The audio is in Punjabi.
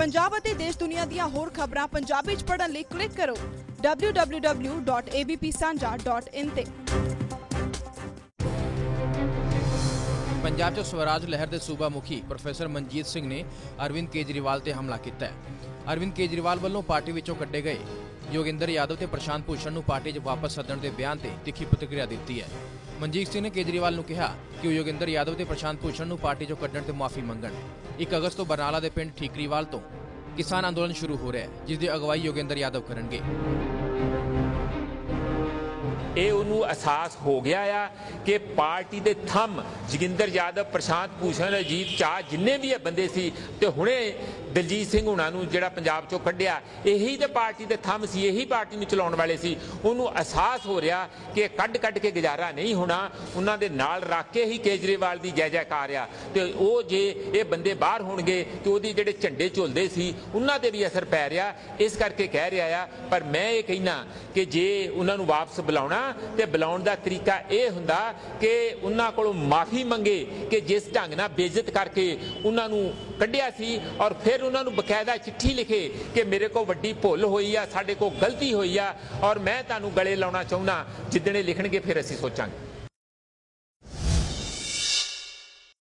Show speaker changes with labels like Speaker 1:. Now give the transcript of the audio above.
Speaker 1: ਪੰਜਾਬ ਅਤੇ ਦੇਸ਼ ਦੁਨੀਆ ਦੀਆਂ ਹੋਰ ਖਬਰਾਂ ਪੰਜਾਬੀ ਚ ਪੜ੍ਹਨ ਲਈ ਕਲਿੱਕ ਕਰੋ www.abpsanja.in ਤੇ।
Speaker 2: ਪੰਜਾਬ 'ਚ ਸਵਰਾਜ ਲਹਿਰ ਦੇ ਸੂਬਾ ਮੁਖੀ ਪ੍ਰੋਫੈਸਰ ਮਨਜੀਤ ਸਿੰਘ ਨੇ ਅਰਵਿੰਦ ਕੇਜਰੀਵਾਲ ਤੇ ਹਮਲਾ ਕੀਤਾ ਹੈ। ਅਰਵਿੰਦ ਕੇਜਰੀਵਾਲ ਵੱਲੋਂ ਪਾਰਟੀ ਵਿੱਚੋਂ ਕੱਢੇ ਗਏ। ਯੋਗਿੰਦਰ ਯਾਦਵ ਤੇ ਪ੍ਰਸ਼ਾਂਤ ਭੂਸ਼ਣ ਨੂੰ ਪਾਰਟੀ 'ਚ ਵਾਪਸ ਸੱਦਣ ਦੇ ਬਿਆਨ ਤੇ ਤਿੱਖੀ ਪ੍ਰਤੀਕਿਰਿਆ ਦਿੱਤੀ ਹੈ। ਮਨਜੀਤ ਸਿੰਘ ਨੇ ਕੇਜਰੀਵਾਲ ਨੂੰ ਕਿਹਾ ਕਿ ਉਹ ਯੋਗਿੰਦਰ ਯਾਦਵ ਤੇ ਪ੍ਰਸ਼ਾਂਤ ਭੂਸ਼ਣ ਨੂੰ ਪਾਰਟੀ 'ਚੋਂ ਕੱਢਣ ਤੇ ਮਾਫੀ ਮੰਗਣ। 1 ਅਗਸਤ ਤੋਂ ਬਰਨਾਲਾ ਦੇ ਪਿੰਡ ਠੀਕਰੀਵਾਲ ਤੋਂ ਕਿਸਾਨ ਅੰਦੋਲਨ ਸ਼ੁਰੂ ਹੋ ਰਿਹਾ ਹੈ, ਜਿਸ ਦੀ ਅਗਵਾਈ ਯੋਗਿੰਦਰ ਯਾਦਵ ਕਰਨਗੇ।
Speaker 3: ਇਹ ਉਹਨੂੰ ਅਹਿਸਾਸ ਹੋ ਗਿਆ ਆ ਕਿ ਪਾਰਟੀ ਦੇ ਥੰਮ ਜੋਗਿੰਦਰ ਯਾਦਵ, ਪ੍ਰਸ਼ਾਂਤ ਭੂਸ਼ਣ ਅਜੀਤ ਚਾਹ ਜਿੰਨੇ ਵੀ ਇਹ ਬੰਦੇ ਸੀ ਤੇ ਹੁਣੇ ਦਲਜੀਤ ਸਿੰਘ ਹੁਣਾਂ ਨੂੰ ਜਿਹੜਾ ਪੰਜਾਬ ਚੋਂ ਕੱਢਿਆ, ਇਹੀ ਤੇ ਪਾਰਟੀ ਦੇ ਥੰਮ ਸੀ, ਇਹੀ ਪਾਰਟੀ ਨੂੰ ਚਲਾਉਣ ਵਾਲੇ ਸੀ। ਉਹਨੂੰ ਅਹਿਸਾਸ ਹੋ ਰਿਹਾ ਕਿ ਕੱਢ ਕੱਢ ਕੇ ਗੁਜ਼ਾਰਾ ਨਹੀਂ ਹੋਣਾ, ਉਹਨਾਂ ਦੇ ਨਾਲ ਰੱਖ ਕੇ ਹੀ ਕੇਜਰੀਵਾਲ ਦੀ ਜੈ ਜੈਕਾਰ ਆ। ਤੇ ਉਹ ਜੇ ਇਹ ਬੰਦੇ ਬਾਹਰ ਹੋਣਗੇ ਤੇ ਉਹਦੀ ਜਿਹੜੇ ਝੰਡੇ ਝੁਲਦੇ ਸੀ, ਉਹਨਾਂ ਤੇ ਵੀ ਅਸਰ ਪੈ ਰਿਹਾ। ਇਸ ਕਰਕੇ ਕਹਿ ਰਿਹਾ ਆ, ਪਰ ਮੈਂ ਇਹ ਕਹਿਣਾ ਕਿ ਜੇ ਉਹਨਾਂ ਨੂੰ ਵਾਪਸ ਬੁਲਾਉਣਾ, ਤੇ ਬੁਲਾਉਣ ਦਾ ਤਰੀਕਾ ਇਹ ਹੁੰਦਾ ਕਿ ਉਹਨਾਂ ਕੋਲੋਂ ਮਾਫੀ ਮੰਗੇ ਕਿ ਜਿਸ ਢੰਗ ਨਾਲ ਬੇਇੱਜ਼ਤ ਕਰਕੇ ਉਹਨਾਂ ਨੂੰ ਕੱਢਿਆ ਸੀ ਔਰ ਫਿਰ ਉਹਨਾਂ ਨੂੰ ਬਕਾਇਦਾ ਚਿੱਠੀ ਲਿਖੇ ਕਿ ਮੇਰੇ ਕੋਲ ਵੱਡੀ ਭੁੱਲ ਹੋਈ ਆ, ਸਾਡੇ ਕੋਲ ਗਲਤੀ ਹੋਈ ਆ ਔਰ ਮੈਂ ਤੁਹਾਨੂੰ ਗਲੇ ਲਾਉਣਾ ਚਾਹੁੰਦਾ, ਜਿੱਦਣੇ ਲਿਖਣਗੇ ਫਿਰ ਅਸੀਂ ਸੋਚਾਂਗੇ।